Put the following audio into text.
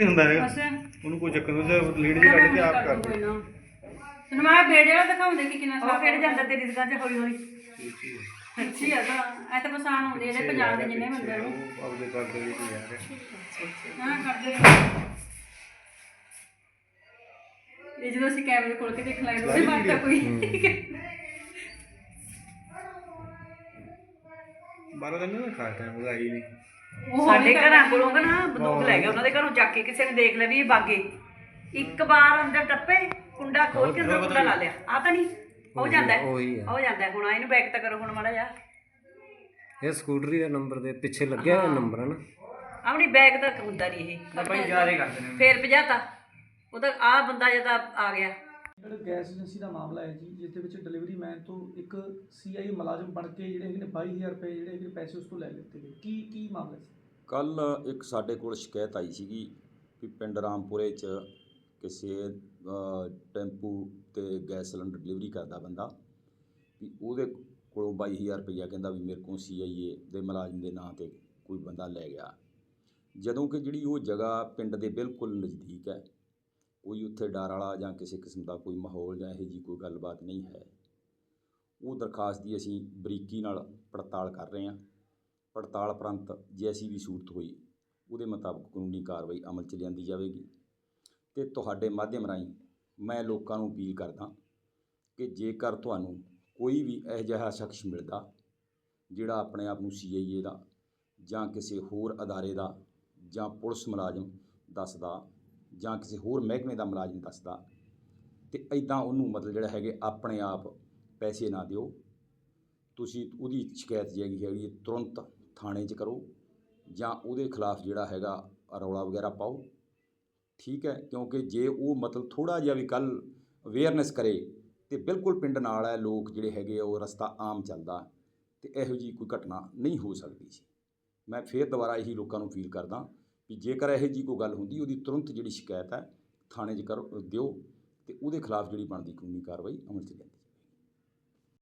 ਹੁੰਦਾ ਹੈਗਾ? ਉਹਨੂੰ ਕੋਈ ਚੱਕਰ ਨਹੀਂ ਉਹਦਾ ਲੀਡ ਜੀ ਕੱਢ ਕੇ ਆਪ ਕਰ ਦੇ ਤੈਨੂੰ ਮੈਂ ਬੇੜੇ ਵਾਲਾ ਦਿਖਾਉਂਦੇ ਕਿ ਕਿੰਨਾ ਉਹ ਸਾਫ਼ ਕਿਹੜੇ ਜਾਂਦਾ ਤੇਰੀ ਦੁਕਾਨ 'ਚ? ਹੌਲੀ ਹੌਲੀ। ਅੱਛੀ ਆ। ਤਾਂ ਐ ਤਾਂ ਪਛਾਣ ਹੁੰਦੀ ਇਹਦੇ ਪੰਜਾਬ ਦੇ ਜਿੰਨੇ ਬੰਦੇ ਨੂੰ ਉਹ ਆਪਦੇ ਕਰਦੇ ਵੀ ਕੋਈ ਯਾਰ ਹਾਂ ਕਰਦੇ ਨੇ। ਇਹ ਜਦੋਂ ਅਸੀਂ ਕੈਮਰੇ ਖੋਲ ਕੇ ਦੇਖ ਲਾਂਗੇ ਉਹਦੇ ਬਾਅਦ ਤਾਂ ਕੋਈ 12 ਦਿਨ ਨਾ ਖਾਸ ਟਾਈਮ ਉਹਦਾ ਆਈ ਨਹੀਂ ਉਹ ਸਾਡੇ ਘਰਾਂ ਕੋਲੋਂ ਨਾ ਬੰਦੂਕ ਲੈ ਗਿਆ ਉਹਨਾਂ ਦੇ ਘਰੋਂ ਚੱਕ ਕੇ ਕਿਸੇ ਨੇ ਦੇਖ ਲਿਆ ਵੀ ਇਹ ਬਾਗੇ। ਇੱਕ ਵਾਰ ਅੰਦਰ ਟੱਪੇ ਕੁੰਡਾ ਖੋਲ ਕੇ ਅੰਦਰ ਕੁੰਡਾ ਲਾ ਲਿਆ। ਆ ਤਾਂ ਨਹੀਂ ਹੋ ਜਾਂਦਾ ਹੈ। ਉਹੀ ਹੈ ਹੋ ਜਾਂਦਾ ਹੈ। ਹੁਣ ਇਹਨੂੰ ਬੈਕ ਤਾਂ ਕਰੋ ਹੁਣ ਮਾੜਾ ਜਾ ਇਹ ਸਕੂਟਰੀ ਦਾ ਨੰਬਰ ਦੇ ਪਿੱਛੇ ਲੱਗਿਆ ਹੋਇਆ ਨੰਬਰ ਹੈ ਨਾ ਆਪਣੀ ਬੈਗ ਤਾਂ ਹੁੰਦਾ ਨਹੀਂ ਇਹ। ਭਾਈ ਜਾਰੇ ਕਰਦੇ ਨੇ। ਫੇਰ ਭਜਾਤਾ। ਉਹ ਤਾਂ ਆ ਬੰਦਾ ਜਦ ਆ ਗਿਆ। ਜਿਹੜਾ ਗੈਸ ਏਜੰਸੀ ਦਾ ਮਾਮਲਾ ਹੈ ਜੀ, ਜਿਸ ਦੇ ਵਿੱਚ ਡਿਲੀਵਰੀ ਮੈਨ ਤੋਂ ਇੱਕ ਸੀਆਈ ਮੁਲਾਜ਼ਮ ਬਣ ਕੇ ਜਿਹੜੇ ਹੈਗੇ ਨੇ 22000 ਰੁਪਏ ਜਿਹੜੇ ਹੈਗੇ ਨੇ ਪੈਸੇ ਉਸ ਤੋਂ ਲੈ ਲਿੱਤੇ ਗਏ। ਕੀ ਕੀ ਮਾਮਲਾ ਸੀ? ਕੱਲ ਇੱਕ ਸਾਡੇ ਕੋਲ ਸ਼ਿਕਾਇਤ ਆਈ ਸੀਗੀ ਕਿ ਪਿੰਡ ਰਾਮਪੁਰੇ 'ਚ ਕਿਸੇ ਟੈਂਪੂ ਤੇ ਗੈਸ ਸਿਲੰਡਰ ਡਿਲੀਵਰੀ ਕਰਦਾ ਬੰਦਾ ਵੀ ਉਹਦੇ ਕੋਲੋਂ 22000 ਰੁਪਈਆ ਕਹਿੰਦਾ ਵੀ ਮੇਰੇ ਕੋਲ ਸੀਆਈਏ ਦੇ ਮੁਲਾਜ਼ਮ ਦੇ ਨਾਂ ਤੇ ਕੋਈ ਬੰਦਾ ਲੈ ਗਿਆ। ਜਦੋਂ ਕਿ ਜਿਹੜੀ ਉਹ ਜਗ੍ਹਾ ਪਿੰਡ ਦੇ ਬਿਲਕੁਲ ਨਜ਼ਦੀਕ ਹੈ ਕੋਈ ਉੱਥੇ ਡਰ ਵਾਲਾ ਜਾਂ ਕਿਸੇ ਕਿਸਮ ਦਾ ਕੋਈ ਮਾਹੌਲ ਜਾਂ ਇਹੋ ਜਿਹੀ ਕੋਈ ਗੱਲਬਾਤ ਨਹੀਂ ਹੈ। ਉਹ ਦਰਖਾਸਤ ਦੀ ਅਸੀਂ ਬਰੀਕੀ ਨਾਲ ਪੜਤਾਲ ਕਰ ਰਹੇ ਹਾਂ। ਪੜਤਾਲ ਉਪਰੰਤ ਜੇ ਜੈਸੀ ਵੀ ਸੂਰਤ ਹੋਈ, ਉਹਦੇ ਮੁਤਾਬਕ ਕਾਨੂੰਨੀ ਕਾਰਵਾਈ ਅਮਲ 'ਚ ਲਿਆਂਦੀ ਜਾਵੇਗੀ। ਅਤੇ ਤੁਹਾਡੇ ਮਾਧਿਅਮ ਰਾਹੀਂ ਮੈਂ ਲੋਕਾਂ ਨੂੰ ਅਪੀਲ ਕਰਦਾ ਕਿ ਜੇਕਰ ਤੁਹਾਨੂੰ ਕੋਈ ਵੀ ਇਹੋ ਜਿਹਾ ਸ਼ਖਸ ਮਿਲਦਾ, ਜਿਹੜਾ ਆਪਣੇ ਆਪ ਨੂੰ ਸੀਆਈਏ ਦਾ ਜਾਂ ਕਿਸੇ ਹੋਰ ਅਦਾਰੇ ਦਾ ਜਾਂ ਪੁਲਿਸ ਮੁਲਾਜ਼ਮ ਦੱਸਦਾ ਜਾਂ ਕਿਸੇ ਹੋਰ ਮਹਿਕਮੇ ਦਾ ਮੁਲਾਜ਼ਮ ਦੱਸਦਾ ਤੇ ਐਦਾਂ ਉਹਨੂੰ ਮਤਲਬ ਜਿਹੜਾ ਹੈਗੇ ਆਪਣੇ ਆਪ ਪੈਸੇ ਨਾ ਦਿਓ। ਤੁਸੀਂ ਉਹਦੀ ਸ਼ਿਕਾਇਤ ਜਿਹੜੀ ਹੈਗੀ ਹੈ ਤੁਰੰਤ ਥਾਣੇ 'ਚ ਕਰੋ ਜਾਂ ਉਹਦੇ ਖਿਲਾਫ ਜਿਹੜਾ ਹੈਗਾ ਰੌਲਾ ਵਗੈਰਾ ਪਾਓ। ਠੀਕ ਹੈ, ਕਿਉਂਕਿ ਜੇ ਉਹ ਮਤਲਬ ਥੋੜਾ ਜਿਹਾ ਵੀ ਕੱਲ ਅਵੇਅਰਨੈਸ ਕਰੇ ਤੇ ਬਿਲਕੁਲ ਪਿੰਡ ਨਾਲ ਹੈ, ਲੋਕ ਜਿਹੜੇ ਹੈਗੇ ਉਹ ਰਸਤਾ ਆਮ ਚੱਲਦਾ ਤੇ ਇਹੋ ਜੀ ਕੋਈ ਘਟਨਾ ਨਹੀਂ ਹੋ ਸਕਦੀ ਸੀ। ਮੈਂ ਫੇਰ ਦੁਬਾਰਾ ਇਹੀ ਲੋਕਾਂ ਨੂੰ ਅਪੀਲ ਕਰਦਾ ਵੀ ਜੇਕਰ ਇਹੋ ਜੀ ਕੋਈ ਗੱਲ ਹੁੰਦੀ, ਉਹਦੀ ਤੁਰੰਤ ਜਿਹੜੀ ਸ਼ਿਕਾਇਤ ਹੈ ਥਾਣੇ 'ਚ ਕਰੋ ਦਿਓ ਅਤੇ ਉਹਦੇ ਖਿਲਾਫ ਜਿਹੜੀ ਬਣਦੀ ਕਾਨੂੰਨੀ ਕਾਰਵਾਈ ਅਮਲ 'ਚ ਲਿਆਂਦੀ